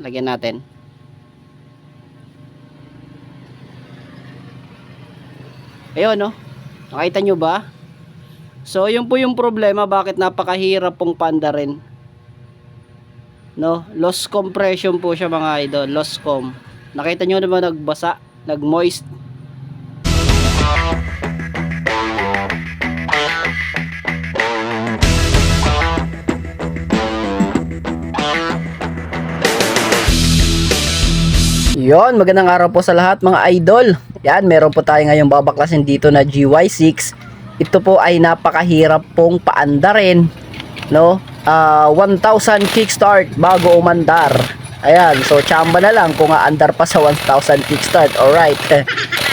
Lagyan natin. Ayun, no? Nakita nyo ba? So, yun po yung problema bakit napakahirap pong panda rin. No? Loss compression po siya mga idol. Loss com. Nakita nyo naman nagbasa? Nag-moist? Yon, magandang araw po sa lahat mga idol. Yan, meron po tayo ngayong babaklasin dito na GY6. Ito po ay napakahirap pong paandarin, no? Ah, 1,000 kickstart bago umandar. Ayan, so chamba na lang kung aandar pa sa 1,000 kickstart. Alright.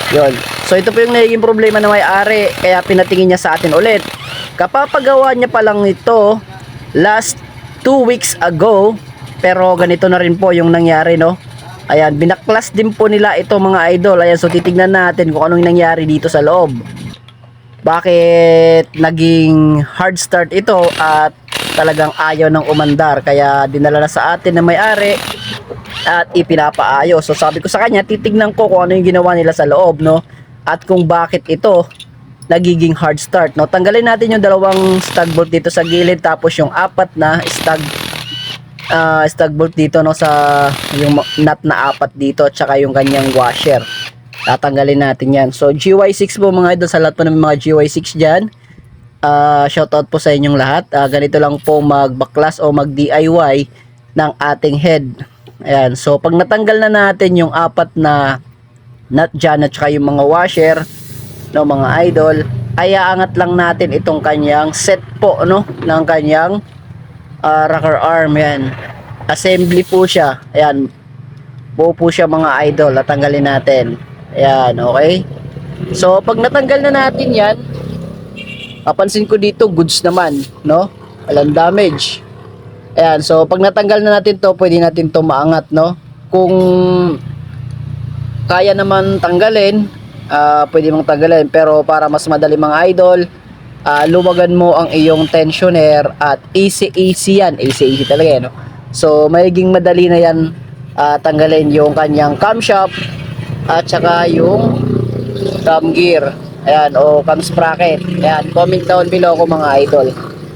Yon. So ito po yung naging problema ng may-ari kaya pinatingin niya sa atin ulit. Kapapagawa niya pa lang ito last 2 weeks ago pero ganito na rin po yung nangyari no. Ayan, binaklas din po nila ito mga idol. Ayan, so titignan natin kung anong nangyari dito sa loob. Bakit naging hard start ito at talagang ayaw ng umandar. Kaya dinala na sa atin na may-ari at ipinapaayos. So sabi ko sa kanya, titignan ko kung ano yung ginawa nila sa loob, no? At kung bakit ito nagiging hard start, no? Tanggalin natin yung dalawang stag bolt dito sa gilid tapos yung apat na stag uh, stag bolt dito no sa yung nut na apat dito at saka yung kanyang washer. Tatanggalin natin yan. So GY6 po mga idol sa lahat po ng mga GY6 dyan. Uh, shoutout po sa inyong lahat. Ah, ganito lang po magbaklas o mag DIY ng ating head. Ayan. So pag natanggal na natin yung apat na nut dyan at saka yung mga washer no mga idol ay aangat lang natin itong kanyang set po no ng kanyang uh, rocker arm yan. Assembly po siya. Ayan. Buo po siya mga idol. Natanggalin natin. Ayan okay? So pag natanggal na natin yan papansin ko dito goods naman no? Walang damage. Ayan so pag natanggal na natin to pwede natin to maangat no? Kung kaya naman tanggalin ah, pwede mong tanggalin. Pero para mas madali mga idol ah, luwagan mo ang iyong tensioner at easy easy yan. Easy easy talaga yan no? so magiging madali na yan ah, tanggalin yung kanyang camshaft at saka yung cam gear. Ayan o cam sprocket. Ayan comment down below ko mga idol.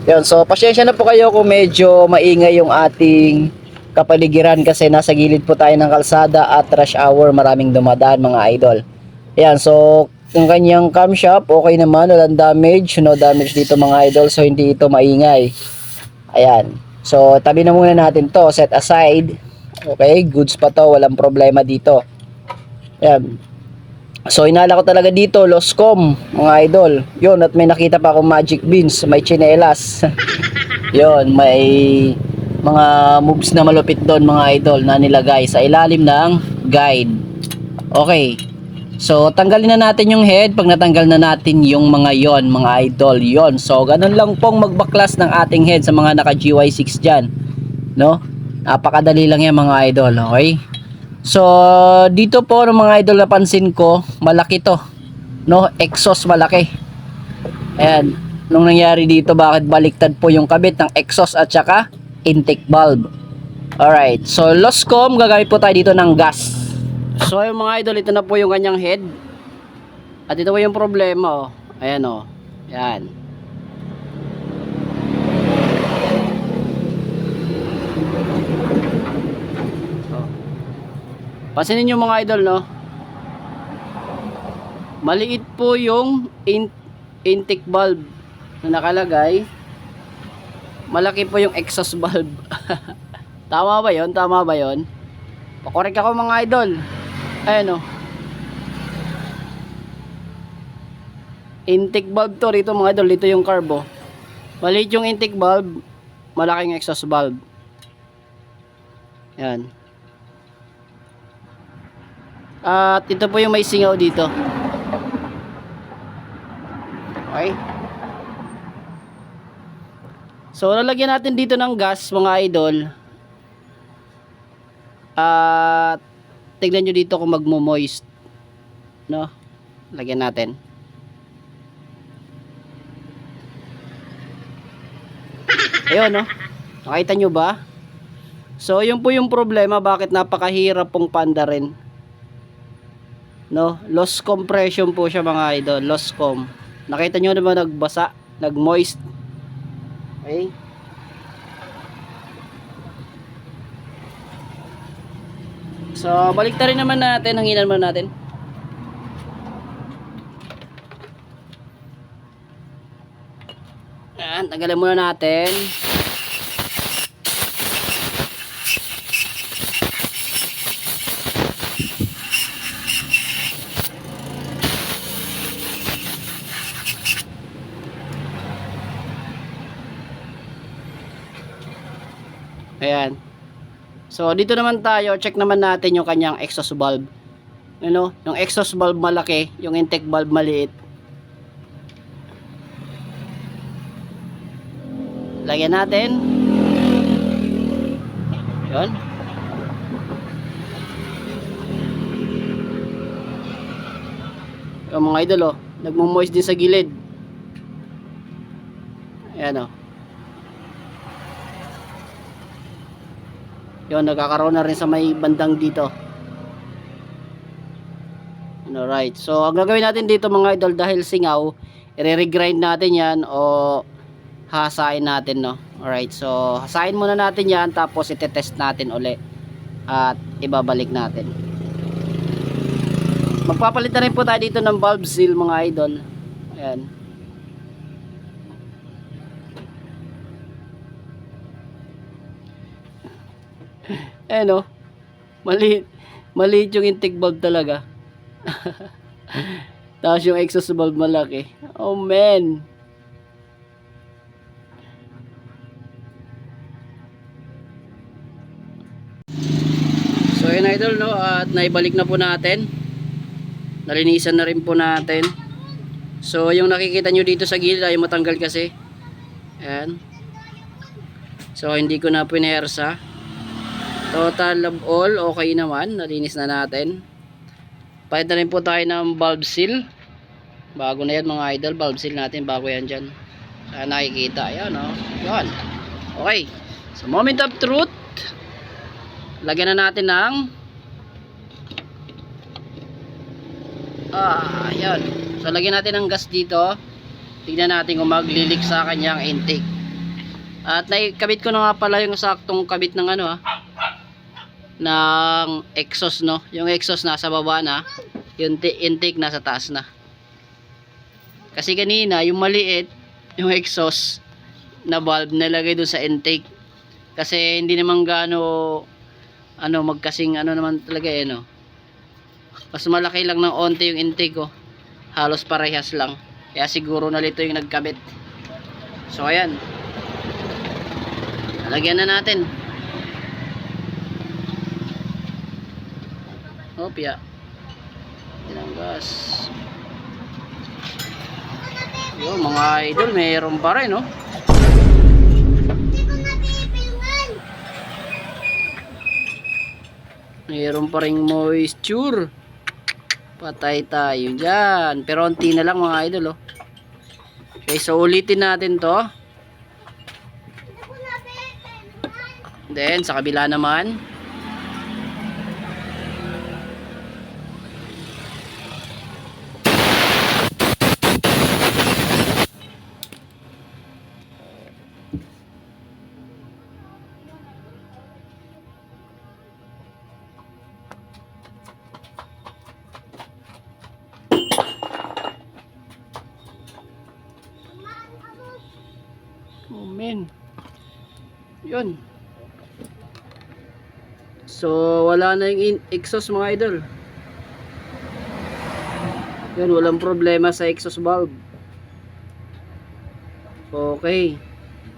Yun so pasensya na po kayo kung medyo maingay yung ating kapaligiran kasi nasa gilid po tayo ng kalsada at rush hour. Maraming dumadaan mga idol. Ayan, so yung kanyang camshaft, okay naman, walang damage, no damage dito mga idol, so hindi ito maingay. Ayan. So, tabi na muna natin to, set aside. Okay, goods pa to, walang problema dito. Ayan. So, inala ko talaga dito, Loscom, mga idol. Yun, at may nakita pa akong magic beans, may chinelas. Yun, may mga moves na malupit doon mga idol na nilagay sa ilalim ng guide. Okay. So, tanggalin na natin yung head pag natanggal na natin yung mga yon, mga idol, yon. So, ganun lang pong magbaklas ng ating head sa mga naka GY6 dyan. No? Napakadali lang yan mga idol, okay? So, dito po ng mga idol napansin ko, malaki to. No? Exhaust malaki. Ayan. Nung nangyari dito, bakit baliktad po yung kabit ng exhaust at saka intake valve. Alright. So, Loscom, gagamit po tayo dito ng gas. So ayun mga idol, ito na po yung kanyang head. At ito po yung problema oh. Ayan oh. Yan. Oh. Pansinin nyo mga idol no. Maliit po yung in intake valve na nakalagay. Malaki po yung exhaust valve. Tama ba 'yon? Tama ba 'yon? Pakorek ako mga idol. Ayan o. Intake valve to rito mga idol. Dito yung carbo. Maliit yung intake valve. Malaking exhaust valve. Ayan. At ito po yung may singaw dito. Okay. So, lalagyan natin dito ng gas mga idol. At tignan nyo dito kung magmo-moist. No? Lagyan natin. Ayun, no? Nakita nyo ba? So, yun po yung problema bakit napakahirap pong panda rin. No, loss compression po siya mga idol, loss com. Nakita nyo naman nagbasa, nagmoist. Okay? So, balik rin naman natin, hanginan muna natin. Ayan, tanggalin muna natin. Ayan. So, dito naman tayo, check naman natin yung kanyang exhaust valve. Ano? Yung exhaust valve malaki, yung intake valve maliit. Lagyan natin. Yun. Yung mga idol, oh. Nagmo-moist din sa gilid. Ayan, oh. Yun, nagkakaroon na rin sa may bandang dito. Alright. So, ang gagawin natin dito mga idol dahil singaw, i-regrind natin yan o hasain natin, no? Alright. So, hasain muna natin yan tapos itetest natin uli at ibabalik natin. Magpapalit na rin po tayo dito ng valve seal mga idol. Ayan. Eh no. Maliit. Maliit yung intake valve talaga. Tapos yung exhaust valve malaki. Oh man. So yun idol no at naibalik na po natin. Nalinisan na rin po natin. So yung nakikita nyo dito sa gilid ay matanggal kasi. Ayan. So hindi ko na pinersa. Total of all, okay naman. Nalinis na natin. Palit na rin po tayo ng bulb seal. Bago na yan mga idol. Bulb seal natin. Bago yan dyan. Saan nakikita. Ayan o. Oh. Yan. Okay. So moment of truth. Lagyan na natin ng Ah, ayan. So lagyan natin ng gas dito. Tignan natin kung maglilik sa kanyang intake. At naikabit ko na nga pala yung saktong kabit ng ano ah ng exhaust no? Yung exhaust nasa baba na yung intake nasa taas na. Kasi kanina yung maliit yung exhaust na valve nilagay dun sa intake. Kasi hindi naman gaano ano magkasing ano naman talaga eh no? Mas malaki lang ng onte yung intake ko halos parehas lang. Kaya siguro nalito yung nagkabit. So ayan. Lagyan na natin Opya. Tinanggas. Yo, mga idol, mayroon pa rin, no? Mayroon pa rin moisture. Patay tayo dyan. Pero unti na lang mga idol, oh. Okay, so ulitin natin to. Then, sa kabila naman. Man. Yun. So, wala na yung exhaust mga idol. Yun, walang problema sa exhaust valve. Okay.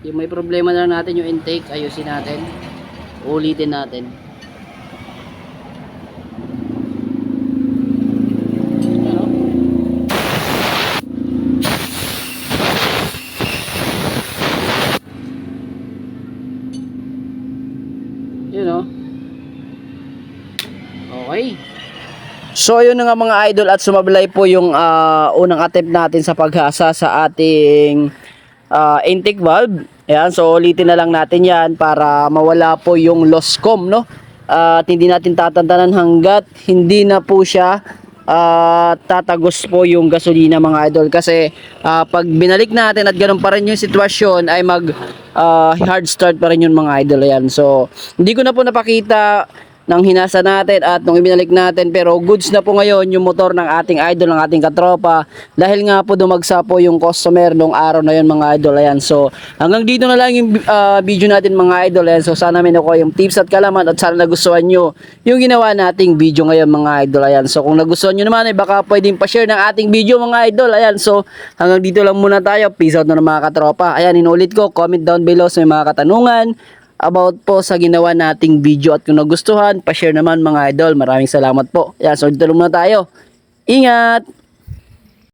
Yung may problema na natin yung intake, ayusin natin. Ulitin natin. Ano? Yun o. Okay. So yun nga mga idol at sumablay po yung ah, unang attempt natin sa paghasa sa ating ah, intake valve. Ayan, so ulitin na lang natin yan para mawala po yung loss com, no? At hindi natin tatantanan hanggat hindi na po siya ah, tatagos po yung gasolina mga idol kasi ah, pag binalik natin at ganun pa rin yung sitwasyon ay mag ah, hard start pa rin yung mga idol ayan so hindi ko na po napakita ng hinasa natin at nung ibinalik natin. Pero goods na po ngayon yung motor ng ating idol ng ating katropa. Dahil nga po dumagsa po yung customer nung araw na yun mga idol. Ayan so hanggang dito na lang yung ah, video natin mga idol. Ayan so sana may nakuha yung tips at kalaman at sana nagustuhan nyo yung ginawa nating video ngayon mga idol. Ayan so kung nagustuhan nyo naman ay baka pwedeng pa-share ng ating video mga idol. Ayan so hanggang dito lang muna tayo. Peace out na mga katropa. Ayan inulit ko comment down below sa mga katanungan about po sa ginawa nating video at kung nagustuhan, pa-share naman mga idol. Maraming salamat po. Yan, so dito muna tayo. Ingat!